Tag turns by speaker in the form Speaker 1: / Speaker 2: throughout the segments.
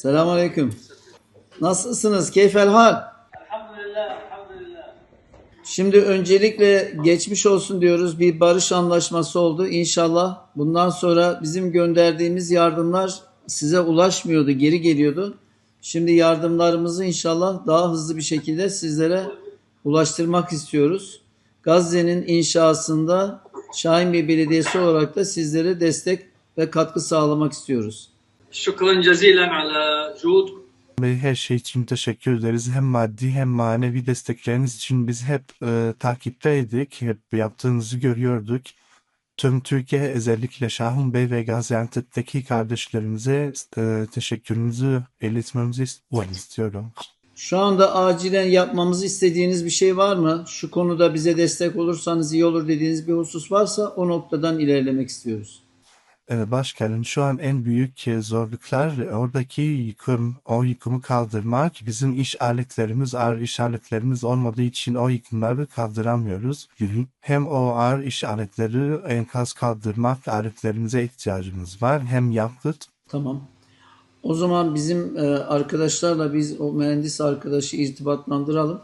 Speaker 1: Selamun Aleyküm. Nasılsınız? Keyfel hal?
Speaker 2: Elhamdülillah, elhamdülillah.
Speaker 1: Şimdi öncelikle geçmiş olsun diyoruz. Bir barış anlaşması oldu. İnşallah bundan sonra bizim gönderdiğimiz yardımlar size ulaşmıyordu, geri geliyordu. Şimdi yardımlarımızı inşallah daha hızlı bir şekilde sizlere ulaştırmak istiyoruz. Gazze'nin inşasında Şahinbey Belediyesi olarak da sizlere destek ve katkı sağlamak istiyoruz.
Speaker 2: Şükran cezilen ala
Speaker 3: cud. Her şey için teşekkür ederiz. Hem maddi hem manevi destekleriniz için biz hep e, takipteydik. Hep yaptığınızı görüyorduk. Tüm Türkiye özellikle Şahın Bey ve Gaziantep'teki kardeşlerimize e, teşekkürümüzü iletmemizi istiyorum.
Speaker 1: Şu anda acilen yapmamızı istediğiniz bir şey var mı? Şu konuda bize destek olursanız iyi olur dediğiniz bir husus varsa o noktadan ilerlemek istiyoruz.
Speaker 3: E, Başkanım şu an en büyük e, zorluklar oradaki yıkım, o yıkımı kaldırmak. Bizim iş aletlerimiz, ağır iş aletlerimiz olmadığı için o yıkımları kaldıramıyoruz. Hem o ağır iş aletleri enkaz kaldırmak aletlerimize ihtiyacımız var. Hem yakıt
Speaker 1: Tamam. O zaman bizim e, arkadaşlarla biz o mühendis arkadaşı irtibatlandıralım.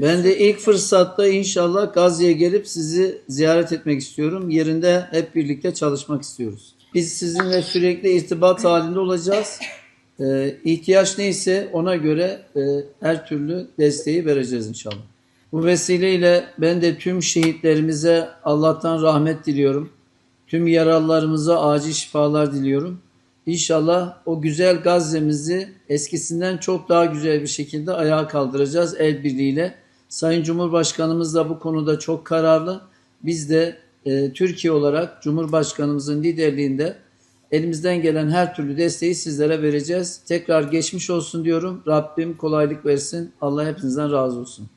Speaker 1: Ben de ilk fırsatta inşallah Gazze'ye gelip sizi ziyaret etmek istiyorum. Yerinde hep birlikte çalışmak istiyoruz. Biz sizinle sürekli irtibat halinde olacağız. E, ihtiyaç neyse ona göre e, her türlü desteği vereceğiz inşallah. Bu vesileyle ben de tüm şehitlerimize Allah'tan rahmet diliyorum. Tüm yaralılarımıza acil şifalar diliyorum. İnşallah o güzel Gazze'mizi eskisinden çok daha güzel bir şekilde ayağa kaldıracağız el birliğiyle. Sayın Cumhurbaşkanımız da bu konuda çok kararlı. Biz de e, Türkiye olarak Cumhurbaşkanımızın liderliğinde elimizden gelen her türlü desteği sizlere vereceğiz. Tekrar geçmiş olsun diyorum. Rabbim kolaylık versin. Allah hepinizden razı olsun.